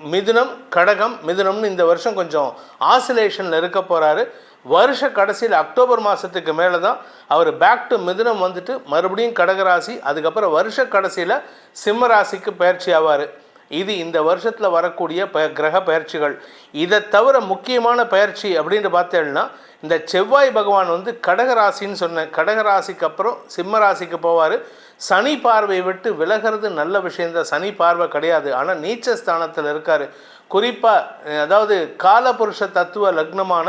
மிதுனம் கடகம் மிதுனம்னு இந்த வருஷம் கொஞ்சம் ஆசிலேஷனில் இருக்க போகிறாரு வருஷ கடைசியில் அக்டோபர் மாதத்துக்கு மேலே தான் அவர் பேக் டு மிதுனம் வந்துட்டு மறுபடியும் கடகராசி அதுக்கப்புறம் வருஷ கடைசியில் சிம்ம ராசிக்கு பயிற்சி ஆவார். இது இந்த வருஷத்தில் வரக்கூடிய ப கிரக பயிற்சிகள். இதை தவிர முக்கியமான பயிற்சி அப்படின்னு பார்த்தேன்னா இந்த செவ்வாய் பகவான் வந்து கடகராசின்னு சொன்னேன் கடகராசிக்கு அப்புறம் சிம்ம ராசிக்கு போவார். சனி பார்வை விட்டு விலகிறது நல்ல விஷயந்தான் சனி பார்வை கிடையாது. ஆனால் நீச்ச ஸ்தானத்தில் இருக்கார். குறிப்பாக அதாவது காலபுருஷ தத்துவ லக்னமான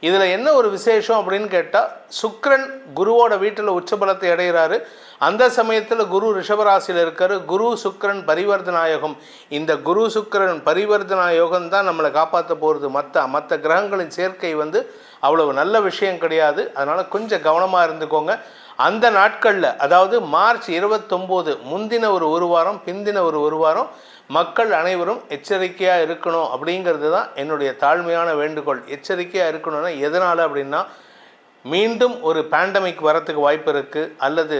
இதில் என்ன ஒரு விசேஷம் அப்படின்னு கேட்டால் சுக்ரன் குருவோட வீட்டில் உச்சபலத்தை அடைகிறாரு. அந்த சமயத்தில் குரு ரிஷபராசியில் இருக்கார். குரு சுக்ரன் பரிவர்த்தனாயோகம். இந்த குரு சுக்ரன் பரிவர்த்தனாயோகம் தான் நம்மளை காப்பாற்ற போகிறது மற்ற மற்ற கிரகங்களின் சேர்க்கை வந்து அவ்வளவு நல்ல விஷயம் கிடையாது. அதனால் கொஞ்சம் கவனமாக இருந்துக்கோங்க. அந்த நாட்களில் அதாவது மார்ச் இருபத்தொம்போது முந்தின ஒரு ஒரு வாரம் பிந்தின ஒரு ஒரு வாரம் மக்கள் அனைவரும் எச்சரிக்கையாக இருக்கணும் அப்படிங்கிறது தான் என்னுடைய தாழ்மையான வேண்டுகோள். எச்சரிக்கையாக இருக்கணும்னா எதனால் அப்படின்னா மீண்டும் ஒரு பேண்டமிக் வரத்துக்கு வாய்ப்பு இருக்குது அல்லது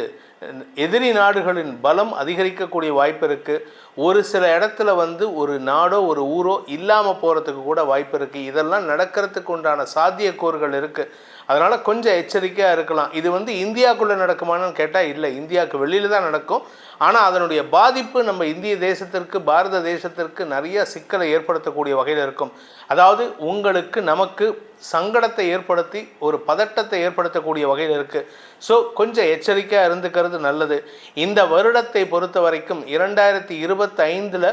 எதிரி நாடுகளின் பலம் அதிகரிக்கக்கூடிய வாய்ப்பு இருக்குது ஒரு சில இடத்துல வந்து ஒரு நாடோ ஒரு ஊரோ இல்லாமல் போகிறதுக்கு கூட வாய்ப்பு இருக்குது இதெல்லாம் நடக்கிறதுக்கு உண்டான சாத்தியக்கூறுகள் இருக்குது அதனால் கொஞ்சம் எச்சரிக்கையாக இருக்கலாம். இது வந்து இந்தியாவுக்குள்ளே நடக்குமான்னு கேட்டால் இல்லை. இந்தியாவுக்கு வெளியில் தான் நடக்கும். ஆனால் அதனுடைய பாதிப்பு நம்ம இந்திய தேசத்திற்கு பாரத தேசத்திற்கு நிறைய சிக்கலை ஏற்படுத்தக்கூடிய வகையில் இருக்கும். அதாவது உங்களுக்கு நமக்கு சங்கடத்தை ஏற்படுத்தி ஒரு பதட்டத்தை ஏற்படுத்தக்கூடிய வகையில் இருக்குது ஸோ கொஞ்சம் எச்சரிக்கையாக இருந்துக்கிறது நல்லது. இந்த வருடத்தை பொறுத்த வரைக்கும் இரண்டாயிரத்தி இருபத்தைந்தில்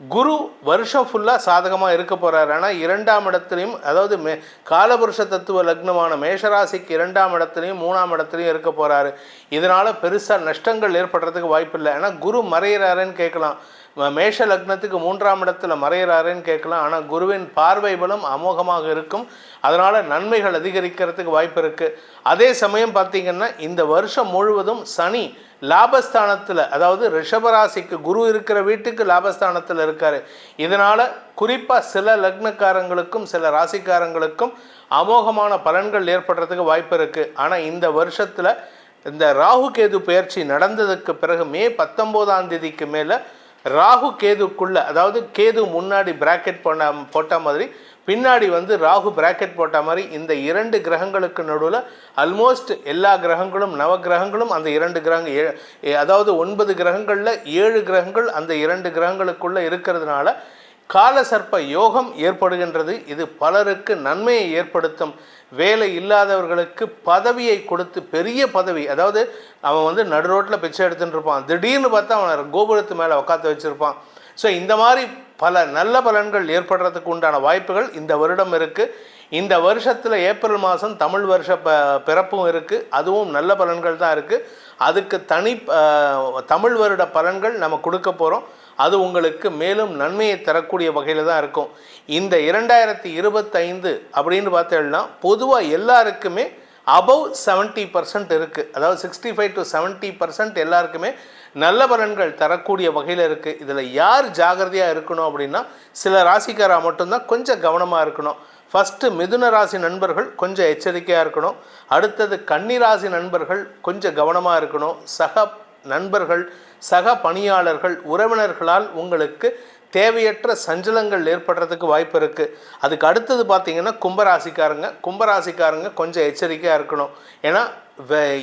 குரு வருஷம் ஃபுல்லாக சாதகமாக இருக்க போகிறார் ஆனால் இரண்டாம் இடத்துலையும் அதாவது மே காலபுருஷ தத்துவ லக்னமான மேஷராசிக்கு இரண்டாம் இடத்துலையும் மூணாம் இடத்துலையும் இருக்க போகிறாரு இதனால் பெருசாக நஷ்டங்கள் ஏற்படுறதுக்கு வாய்ப்பில்லை. ஏன்னா குரு மறையிறாருன்னு கேட்கலாம். மேஷ லக்னத்துக்கு மூன்றாம் இடத்துல மறையிறாருன்னு கேட்கலாம். ஆனால் குருவின் பார்வை பலம் அமோகமாக இருக்கும். அதனால் நன்மைகள் அதிகரிக்கிறதுக்கு வாய்ப்பு இருக்குது அதே சமயம் பார்த்தீங்கன்னா இந்த வருஷம் முழுவதும் சனி லாபஸ்தானத்தில் அதாவது ரிஷபராசிக்கு குரு இருக்கிற வீட்டுக்கு லாபஸ்தானத்தில் இருக்கார். இதனால் குறிப்பாக சில லக்னக்காரங்களுக்கும் சில ராசிக்காரங்களுக்கும் அமோகமான பலன்கள் ஏற்படுறதுக்கு வாய்ப்பு இருக்குது ஆனால் இந்த வருஷத்தில் இந்த ராகு கேது பயிற்சி நடந்ததுக்கு பிறகு மே பத்தொம்போதாம் தேதிக்கு மேலே ராகு கேதுக்குள்ள அதாவது கேது முன்னாடி பிராக்கெட் பண்ண போட்ட மாதிரி பின்னாடி வந்து ராகு பிராக்கெட் போட்ட மாதிரி இந்த இரண்டு கிரகங்களுக்கு நடுவில் ஆல்மோஸ்ட் எல்லா கிரகங்களும் நவ கிரகங்களும் அந்த இரண்டு கிரகங்கள் ஏ- அதாவது ஒன்பது கிரகங்களில் ஏழு கிரகங்கள் அந்த இரண்டு கிரகங்களுக்குள்ளே இருக்கிறதுனால காலசர்ப்ப யோகம் ஏற்படுகின்றது. இது பலருக்கு நன்மையை ஏற்படுத்தும். வேலை இல்லாதவர்களுக்கு பதவியை கொடுத்து பெரிய பதவி அதாவது அவன் வந்து நடு ரோட்டில் பிச்சை எடுத்துகிட்டு இருப்பான். திடீர்னு பார்த்தா அவன் கோபுரத்து மேலே உட்காந்து வச்சுருப்பான். ஸோ இந்த மாதிரி பல நல்ல பலன்கள் ஏற்படுறதுக்கு உண்டான வாய்ப்புகள் இந்த வருடம் இருக்குது இந்த வருஷத்தில் ஏப்ரல் மாதம் தமிழ் வருஷ ப பிறப்பும் இருக்குது அதுவும் நல்ல பலன்கள் தான் இருக்குது அதுக்கு தனி தமிழ் வருட பலன்கள் நம்ம கொடுக்க போகிறோம் அது உங்களுக்கு மேலும் நன்மையை தரக்கூடிய வகையில் தான் இருக்கும். இந்த இரண்டாயிரத்தி இருபத்தைந்து அப்படின்னு பார்த்தோம்னா பொதுவாக எல்லாருக்குமே அபவ் செவன்ட்டி பர்சன்ட் இருக்குது அதாவது sixty five to seventy percent எல்லாருக்குமே நல்ல பலன்கள் தரக்கூடிய வகையில் இருக்குது இதில் யார் ஜாகிரதையாக இருக்கணும் அப்படின்னா சில ராசிக்காராக மட்டும்தான் கொஞ்சம் கவனமாக இருக்கணும். ஃபஸ்ட்டு மிதுன ராசி நண்பர்கள் கொஞ்சம் எச்சரிக்கையாக இருக்கணும். அடுத்தது கன்னி ராசி நண்பர்கள் கொஞ்சம் கவனமாக இருக்கணும். சக நண்பர்கள் சக பணியாளர்கள் உறவினர்களால் உங்களுக்கு தேவையற்ற சஞ்சலங்கள் ஏற்படுறதுக்கு வாய்ப்பு இருக்குது அதுக்கு அடுத்தது பார்த்தீங்கன்னா கும்பராசிக்காரங்க. கும்பராசிக்காரங்க கொஞ்சம் எச்சரிக்கையாக இருக்கணும். ஏன்னா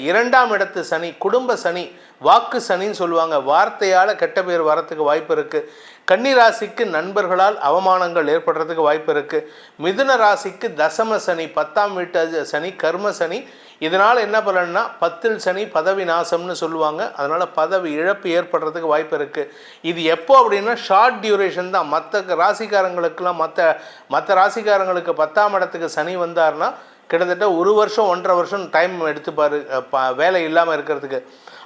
இரண்டாம் இடத்து சனி குடும்ப சனி வாக்கு சனின்னு சொல்லுவாங்க. வார்த்தையால் கெட்ட பேர் வரத்துக்கு வாய்ப்பு இருக்குது கன்னி ராசிக்கு நண்பர்களால் அவமானங்கள் ஏற்படுறதுக்கு வாய்ப்பு இருக்குது மிதுன ராசிக்கு தசம சனி பத்தாம் வீட்டு சனி கர்ம சனி இதனால் என்ன பலன்னா பத்தில் சனி பதவி நாசம்னு சொல்லுவாங்க. அதனால் பதவி இழப்பு ஏற்படுறதுக்கு வாய்ப்பு இருக்குது இது எப்போ அப்படின்னா ஷார்ட் டியூரேஷன் தான். மற்ற ராசிக்காரங்களுக்கெல்லாம் மற்ற மற்ற ராசிக்காரங்களுக்கு பத்தாம் இடத்துக்கு சனி வந்தார்னா கிட்டத்தட்ட ஒரு வருஷம் ஒன்றரை வருஷம் டைம் எடுத்துப்பார். வேலை இல்லாமல் இருக்கிறதுக்கு.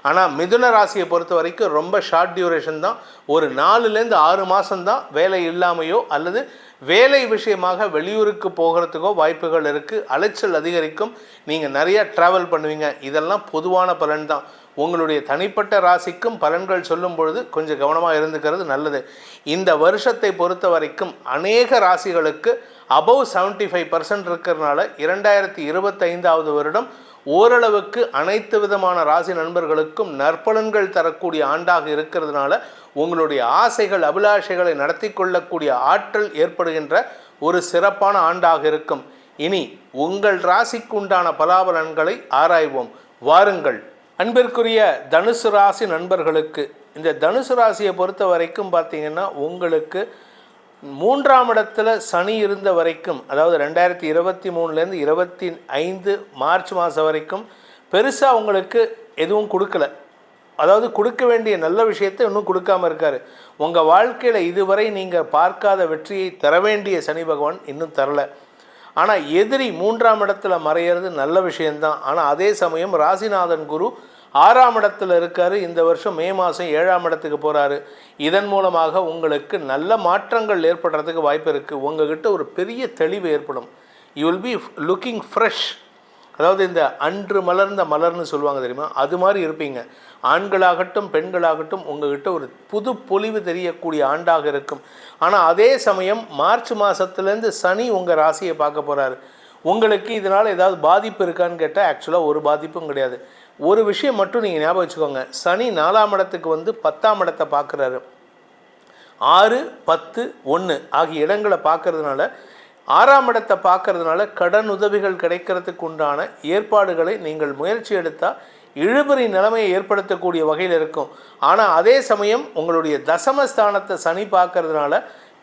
ஆனால் மிதுன ராசியை பொறுத்த வரைக்கும் ரொம்ப ஷார்ட் டியூரேஷன் தான். ஒரு நாலுலேருந்து ஆறு மாதம்தான் வேலை இல்லாமையோ அல்லது வேலை விஷயமாக வெளியூருக்கு போகிறதுக்கோ வாய்ப்புகள் இருக்குது அலைச்சல் அதிகரிக்கும். நீங்கள் நிறைய ட்ராவல் பண்ணுவீங்க. இதெல்லாம் பொதுவான பலன் தான். உங்களுடைய தனிப்பட்ட ராசிக்கும் பலன்கள் சொல்லும் பொழுது கொஞ்சம் கவனமாக இருந்துக்கிறது நல்லது. இந்த வருஷத்தை பொறுத்த வரைக்கும் அநேக ராசிகளுக்கு அபவ் செவன்ட்டி ஃபைவ் பர்சன்ட் இருக்கிறதுனால இரண்டாயிரத்தி இருபத்தைந்தாவது வருடம் ஓரளவுக்கு அனைத்து விதமான ராசி நண்பர்களுக்கும் நற்பலன்கள் தரக்கூடிய ஆண்டாக இருக்கிறதுனால உங்களுடைய ஆசைகள் அபிலாஷைகளை நடத்தி கொள்ளக்கூடிய ஆற்றல் ஏற்படுகின்ற ஒரு சிறப்பான ஆண்டாக இருக்கும். இனி உங்கள் ராசிக்கு உண்டான பலாபலன்களை ஆராய்வோம். வாருங்கள். அன்பிற்குரிய தனுசு ராசி நண்பர்களுக்கு இந்த தனுசு ராசியை பொறுத்த வரைக்கும் பார்த்தீங்கன்னா உங்களுக்கு மூன்றாம் இடத்துல சனி இருந்த வரைக்கும் அதாவது ரெண்டாயிரத்தி இருபத்தி மூணுலேருந்து இருபத்தி ஐந்து மார்ச் மாதம் வரைக்கும் பெருசாக உங்களுக்கு எதுவும் கொடுக்கல. அதாவது கொடுக்க வேண்டிய நல்ல விஷயத்தை இன்னும் கொடுக்காம இருக்கார். உங்கள் வாழ்க்கையில் இதுவரை நீங்கள் பார்க்காத வெற்றியை தர வேண்டிய சனி பகவான் இன்னும் தரலை. ஆனால் எதிரி மூன்றாம் இடத்துல மறையிறது நல்ல விஷயந்தான் ஆனால் அதே சமயம் ராசிநாதன் குரு ஆறாம் இடத்துல இருக்கார். இந்த வருஷம் மே மாதம் ஏழாம் இடத்துக்கு போகிறாரு இதன் மூலமாக உங்களுக்கு நல்ல மாற்றங்கள் ஏற்படுறதுக்கு வாய்ப்பு இருக்குது உங்ககிட்ட ஒரு பெரிய தெளிவு ஏற்படும். You will be looking fresh அதாவது இந்த அன்று மலர்ந்த மலர்னு சொல்லுவாங்க தெரியுமா? அது மாதிரி இருப்பீங்க. ஆண்களாகட்டும் பெண்களாகட்டும் உங்ககிட்ட ஒரு புது பொலிவு தெரியக்கூடிய ஆண்டாக இருக்கும். ஆனால் அதே சமயம் மார்ச் மாதத்துலேருந்து சனி உங்கள் ராசியை பார்க்க போகிறாரு உங்களுக்கு இதனால் ஏதாவது பாதிப்பு இருக்கான்னு கேட்டால் ஆக்சுவலாக ஒரு பாதிப்பும் கிடையாது. ஒரு விஷயம் மட்டும் நீங்கள் ஞாபகம் வச்சுக்கோங்க. சனி நாலாம் இடத்துக்கு வந்து பத்தாம் இடத்தை பார்க்குறாரு. ஆறு பத்து ஒன்று ஆகிய இடங்களை பார்க்கறதுனால ஆறாம் இடத்தை பார்க்கறதுனால கடன் உதவிகள் கிடைக்கிறதுக்கு உண்டான ஏற்பாடுகளை நீங்கள் முயற்சி எடுத்தால் இழுபறி நிலைமையை ஏற்படுத்தக்கூடிய வகையில் இருக்கும். ஆனால் அதே சமயம் உங்களுடைய தசமஸ்தானத்தை சனி பார்க்கறதுனால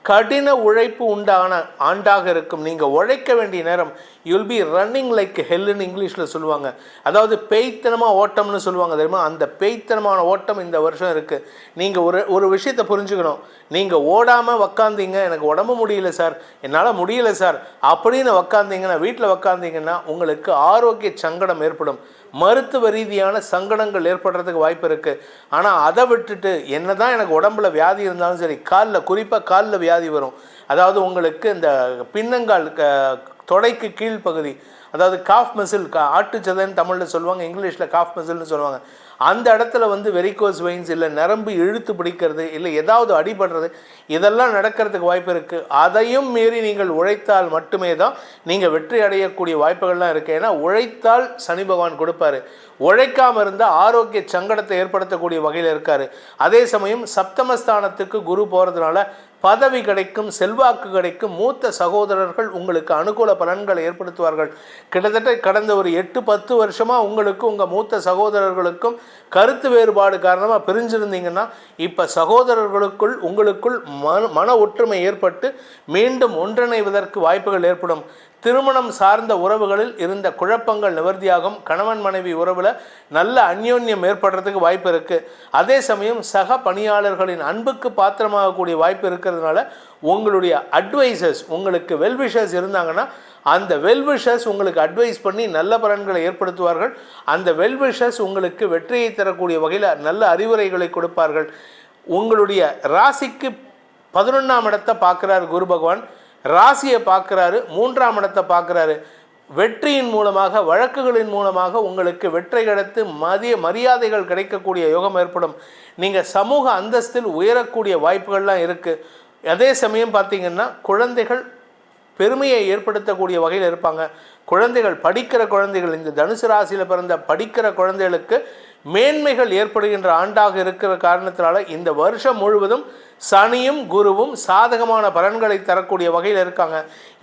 கடின உழைப்பு உண்டான ஆண்டாக இருக்கும். நீங்கள் உழைக்க வேண்டிய நேரம் யுல் பி ரன்னிங் லைக் ஹெல்லுன்னு இங்கிலீஷில் சொல்லுவாங்க. அதாவது பேய்த்தனமாக ஓட்டம்னு சொல்லுவாங்க தெரியுமா? அந்த பேய்த்தனமான ஓட்டம் இந்த வருஷம் இருக்குது நீங்கள் ஒரு ஒரு விஷயத்தை புரிஞ்சுக்கணும். நீங்கள் ஓடாமல் உக்காந்தீங்க எனக்கு உடம்பு முடியல சார். என்னால் முடியல சார். அப்படின்னு உக்காந்தீங்கன்னா வீட்டில் உக்காந்தீங்கன்னா உங்களுக்கு ஆரோக்கிய சங்கடம் ஏற்படும். மருத்துவ ரீதியான சங்கடங்கள் ஏற்படுறதுக்கு வாய்ப்பு இருக்குது ஆனால் அதை விட்டுட்டு என்ன தான் எனக்கு உடம்புல வியாதி இருந்தாலும் சரி காலில் குறிப்பாக காலில் வியாதி வரும். அதாவது உங்களுக்கு இந்த பின்னங்கால் க- தொடைக்கு கீழ்ப்பகுதி அதாவது காஃப் மசில் கா ஆட்டுச்சதைன்னு தமிழில் சொல்லுவாங்க இங்கிலீஷில் காஃப் மசில்னு சொல்லுவாங்க. அந்த இடத்துல வந்து வெரிகோஸ் வெயின்ஸ் இல்லை நரம்பு இழுத்து பிடிக்கிறது இல்லை ஏதாவது அடிபடுறது இதெல்லாம் நடக்கிறதுக்கு வாய்ப்பு இருக்குது அதையும் மீறி நீங்கள் உழைத்தால் மட்டுமே தான் நீங்கள் வெற்றி அடையக்கூடிய வாய்ப்புகள்லாம் இருக்குது ஏன்னா உழைத்தால் சனி பகவான் கொடுப்பாரு. உழைக்காம இருந்த ஆரோக்கிய சங்கடத்தை ஏற்படுத்தக்கூடிய வகையில் இருக்கார். அதே சமயம் சப்தமஸ்தானத்துக்கு குரு போகிறதுனால பதவி கிடைக்கும் செல்வாக்கு கிடைக்கும் மூத்த சகோதரர்கள் உங்களுக்கு அனுகூல பலன்களை ஏற்படுத்துவார்கள். கிட்டத்தட்ட கடந்த ஒரு எட்டு பத்து வருஷமாக உங்களுக்கு உங்கள் மூத்த சகோதரர்களுக்கும் கருத்து வேறுபாடு காரணமாக பிரிஞ்சிருந்தீங்கன்னா இப்போ சகோதரர்களுக்குள் உங்களுக்குள் மன மன ஒற்றுமை ஏற்பட்டு மீண்டும் ஒன்றிணைவதற்கு வாய்ப்புகள் ஏற்படும். திருமணம் சார்ந்த உறவுகளில் இருந்த குழப்பங்கள் நிவர்த்தியாகும். கணவன் மனைவி உறவில் நல்ல அந்யோன்யம் ஏற்படுறதுக்கு வாய்ப்பு இருக்குது அதே சமயம் சக பணியாளர்களின் அன்புக்கு பாத்திரமாகக்கூடிய வாய்ப்பு இருக்கிறதுனால உங்களுடைய அட்வைசர்ஸ் உங்களுக்கு வெல்விஷர்ஸ் இருந்தாங்கன்னா அந்த வெல்விஷர்ஸ் உங்களுக்கு அட்வைஸ் பண்ணி நல்ல பலன்களை ஏற்படுத்துவார்கள். அந்த வெல்விஷர்ஸ் உங்களுக்கு வெற்றியை தரக்கூடிய வகையில் நல்ல அறிவுரைகளை கொடுப்பார்கள். உங்களுடைய ராசிக்கு பதினொன்றாம் இடத்தை பார்க்குறார் குரு பகவான். ராசியை பார்க்குறாரு மூன்றாம் இடத்தை பார்க்குறாரு. வெற்றியின் மூலமாக வழக்குகளின் மூலமாக உங்களுக்கு வெற்றி கிடைத்து மதிய மரியாதைகள் கிடைக்கக்கூடிய யோகம் ஏற்படும். நீங்கள் சமூக அந்தஸ்தில் உயரக்கூடிய வாய்ப்புகள்லாம் இருக்குது அதே சமயம் பார்த்தீங்கன்னா குழந்தைகள் பெருமையை ஏற்படுத்தக்கூடிய வகையில் இருப்பாங்க. குழந்தைகள் படிக்கிற குழந்தைகள் இந்த தனுசு ராசியில் பிறந்த படிக்கிற குழந்தைகளுக்கு மேன்மைகள் ஏற்படுகின்ற ஆண்டாக இருக்கிற காரணத்தினால இந்த வருஷம் முழுவதும் சனியும் குருவும் சாதகமான பலன்களை தரக்கூடிய வகையில் இருக்காங்க.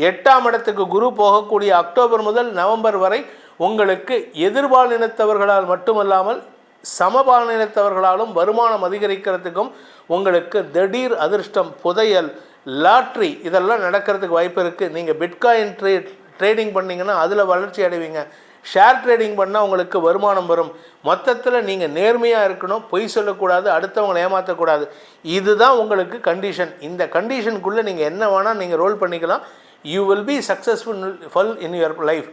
எட்டாம் இடத்துக்கு குரு போகக்கூடிய அக்டோபர் முதல் நவம்பர் வரை உங்களுக்கு எதிர்பாலினத்தவர்களால் மட்டுமல்லாமல் சமபாலினத்தவர்களாலும் வருமானம் அதிகரிக்கிறதுக்கும் உங்களுக்கு திடீர் அதிர்ஷ்டம் புதையல் லாட்ரி இதெல்லாம் நடக்கிறதுக்கு வாய்ப்பு இருக்குது நீங்கள் பிட்காயின் ட்ரே ட்ரேடிங் பண்ணிங்கன்னா அதில் வளர்ச்சி அடைவீங்க. ஷேர் ட்ரேடிங் பண்ணால் உங்களுக்கு வருமானம் வரும். மொத்தத்தில் நீங்கள் நேர்மையாக இருக்கணும் பொய் சொல்லக்கூடாது அடுத்தவங்களை ஏமாற்றக்கூடாது இதுதான் உங்களுக்கு கண்டிஷன் இந்த கண்டிஷனுக்குள்ளே நீங்கள் என்ன வேணால் நீங்கள் ரோல் பண்ணிக்கலாம். You will be successful full in your life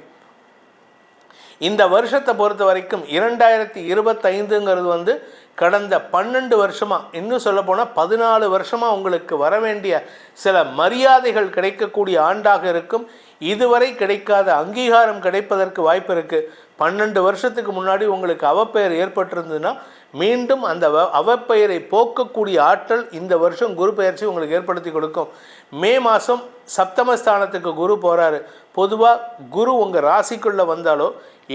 இந்த வருஷத்தை பொறுத்த வரைக்கும் இரண்டாயிரத்தி இருபத்தைந்துங்கிறது வந்து கடந்த பன்னெண்டு வருஷமாக இன்னும் சொல்லப்போனால் பதினாலு வருஷமாக உங்களுக்கு வர வேண்டிய சில மரியாதைகள் கிடைக்கக்கூடிய ஆண்டாக இருக்கும். இதுவரை கிடைக்காத அங்கீகாரம் கிடைப்பதற்கு வாய்ப்பு இருக்குது பன்னெண்டு வருஷத்துக்கு முன்னாடி உங்களுக்கு அவப்பெயர் ஏற்பட்டிருந்ததுன்னா மீண்டும் அந்த வ- அவப்பெயரை போக்கக்கூடிய ஆற்றல் இந்த வருஷம் குரு பெயர்ச்சி உங்களுக்கு ஏற்படுத்தி கொடுக்கும். மே மாதம் சப்தமஸ்தானத்துக்கு குரு போகிறாரு பொதுவாக குரு உங்கள் ராசிக்குள்ளே வந்தாலோ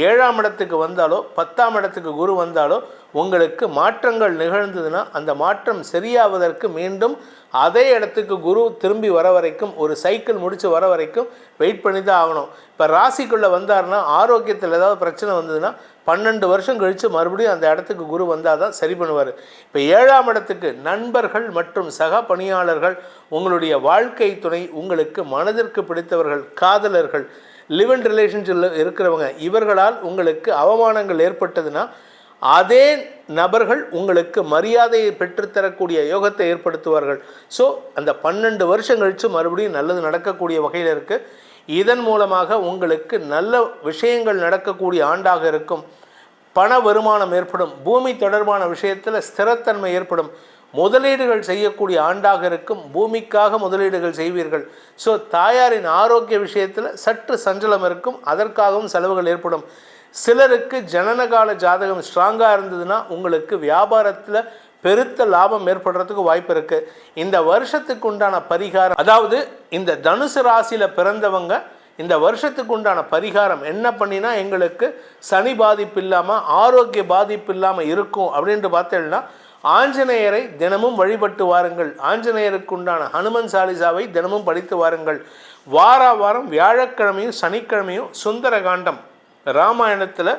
ஏழாம் இடத்துக்கு வந்தாலோ பத்தாம் இடத்துக்கு குரு வந்தாலோ உங்களுக்கு மாற்றங்கள் நிகழ்ந்ததுன்னா அந்த மாற்றம் சரியாவதற்கு மீண்டும் அதே இடத்துக்கு குரு திரும்பி வர வரைக்கும் ஒரு சைக்கிள் முடித்து வர வரைக்கும் வெயிட் பண்ணி தான் ஆகணும். இப்போ ராசிக்குள்ளே வந்தாருன்னா ஆரோக்கியத்தில் ஏதாவது பிரச்சனை வந்ததுன்னா பன்னெண்டு வருஷம் கழித்து மறுபடியும் அந்த இடத்துக்கு குரு வந்தால் தான் சரி பண்ணுவார். இப்போ ஏழாம் இடத்துக்கு நண்பர்கள் மற்றும் சக பணியாளர்கள் உங்களுடைய வாழ்க்கை துணை உங்களுக்கு மனதிற்கு பிடித்தவர்கள் காதலர்கள் லிவ் இன் ரிலேஷன்ஷிப்பில் இருக்கிறவங்க இவர்களால் உங்களுக்கு அவமானங்கள் ஏற்பட்டதுன்னா அதே நபர்கள் உங்களுக்கு மரியாதையை பெற்றுத்தரக்கூடிய யோகத்தை ஏற்படுத்துவார்கள். ஸோ அந்த பன்னெண்டு வருஷம் கழித்து மறுபடியும் நல்லது நடக்கக்கூடிய வகையில் இருக்குது இதன் மூலமாக உங்களுக்கு நல்ல விஷயங்கள் நடக்கக்கூடிய ஆண்டாக இருக்கும். பண வருமானம் ஏற்படும். பூமி தொடர்பான விஷயத்தில் ஸ்திரத்தன்மை ஏற்படும். முதலீடுகள் செய்யக்கூடிய ஆண்டாக இருக்கும். பூமிக்காக முதலீடுகள் செய்வீர்கள். ஸோ தாயாரின் ஆரோக்கிய விஷயத்தில் சற்று சஞ்சலம் இருக்கும். அதற்காகவும் செலவுகள் ஏற்படும். சிலருக்கு ஜனனகால ஜாதகம் ஸ்ட்ராங்காக இருந்ததுன்னா உங்களுக்கு வியாபாரத்தில் பெருத்த லாபம் ஏற்படுறதுக்கு வாய்ப்பு இருக்கு. இந்த வருஷத்துக்கு உண்டான பரிகாரம் அதாவது இந்த தனுசு ராசியில் பிறந்தவங்க இந்த வருஷத்துக்கு உண்டான பரிகாரம் என்ன பண்ணினா எங்களுக்கு சனி பாதிப்பு இல்லாமல் ஆரோக்கிய பாதிப்பு இல்லாமல் இருக்கும் அப்படின்ட்டு பார்த்தேன்னா ஆஞ்சநேயரை தினமும் வழிபட்டு வாருங்கள். ஆஞ்சநேயருக்கு உண்டான ஹனுமன் சாலிசாவை தினமும் படித்து வாருங்கள். வார வாரம் வியாழக்கிழமையும் சனிக்கிழமையும் சுந்தர காண்டம் ராமாயணத்தில்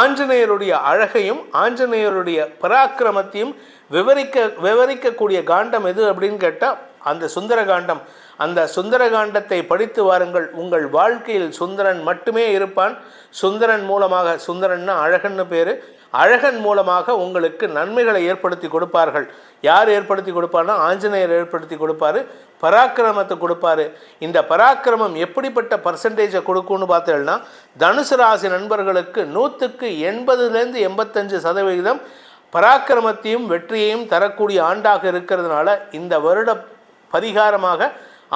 ஆஞ்சநேயருடைய அழகையும் ஆஞ்சநேயருடைய பராக்கிரமத்தையும் விவரிக்க விவரிக்கக்கூடிய காண்டம் எது அப்படின்னு கேட்டால் அந்த சுந்தர காண்டம் அந்த சுந்தர காண்டத்தை படித்து வாருங்கள். உங்கள் வாழ்க்கையில் சுந்தரன் மட்டுமே இருப்பான். சுந்தரன் மூலமாக சுந்தரன்னா அழகன்னு பேர். அழகன் மூலமாக உங்களுக்கு நன்மைகளை ஏற்படுத்தி கொடுப்பார்கள். யார் ஏற்படுத்தி கொடுப்பார்னா ஆஞ்சநேயர் ஏற்படுத்தி கொடுப்பாரு பராக்கிரமத்தை கொடுப்பாரு. இந்த பராக்கிரமம் எப்படிப்பட்ட பர்சன்டேஜை கொடுக்கும்னு பார்த்தீங்கன்னா தனுசு ராசி நண்பர்களுக்கு நூற்றுக்கு எண்பதுலேருந்து எண்பத்தஞ்சு சதவிகிதம் பராக்கிரமத்தையும் வெற்றியையும் தரக்கூடிய ஆண்டாக இருக்கிறதுனால இந்த வருட பரிகாரமாக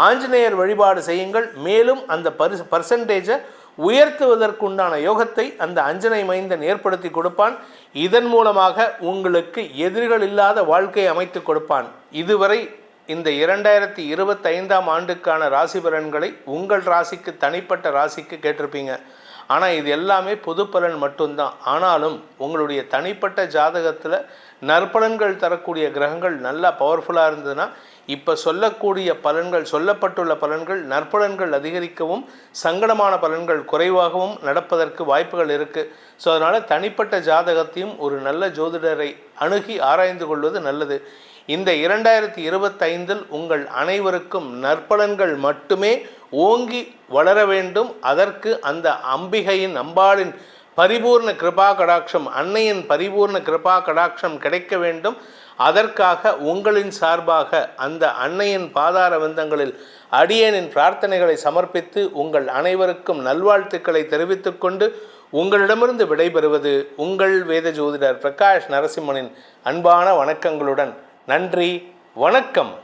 ஆஞ்சநேயர் வழிபாடு செய்யுங்கள். மேலும் அந்த பரிசு பர்சன்டேஜை உயர்த்துவதற்குண்டான யோகத்தை அந்த அஞ்சனை மைந்தன் ஏற்படுத்தி கொடுப்பான். இதன் மூலமாக உங்களுக்கு எதிரிகள் இல்லாத வாழ்க்கையை அமைத்து கொடுப்பான். இதுவரை இந்த இரண்டாயிரத்தி இருபத்தைந்தாம் ஆண்டுக்கான ராசி பலன்களை உங்கள் ராசிக்கு தனிப்பட்ட ராசிக்கு கேட்டிருப்பீங்க. ஆனால் இது எல்லாமே பொது பலன் மட்டும்தான். ஆனாலும் உங்களுடைய தனிப்பட்ட ஜாதகத்தில் நற்பலன்கள் தரக்கூடிய கிரகங்கள் நல்லா பவர்ஃபுல்லாக இருந்ததுன்னா இப்போ சொல்லக்கூடிய பலன்கள் சொல்லப்பட்டுள்ள பலன்கள் நற்பலன்கள் அதிகரிக்கவும் சங்கடமான பலன்கள் குறைவாகவும் நடப்பதற்கு வாய்ப்புகள் இருக்குது ஸோ அதனால் தனிப்பட்ட ஜாதகத்தையும் ஒரு நல்ல ஜோதிடரை அணுகி ஆராய்ந்து கொள்வது நல்லது. இந்த இரண்டாயிரத்தி இருபத்தைந்தில் உங்கள் அனைவருக்கும் நற்பலன்கள் மட்டுமே ஓங்கி வளர வேண்டும். அதற்கு அந்த அம்பிகையின் அம்பாளின் பரிபூர்ண கிருபா கடாட்சம் அன்னையின் பரிபூர்ண கிருபா கடாட்சம் கிடைக்க வேண்டும். அதற்காக உங்களின் சார்பாக அந்த அன்னையின் பாதார வந்தங்களில் அடியேனின் பிரார்த்தனைகளை சமர்ப்பித்து உங்கள் அனைவருக்கும் நல்வாழ்த்துக்களை தெரிவித்துக்கொண்டு உங்களிடமிருந்து விடைபெறுவது உங்கள் வேத ஜோதிடர் பிரகாஷ் நரசிம்மனின் அன்பான வணக்கங்களுடன். நன்றி வணக்கம்.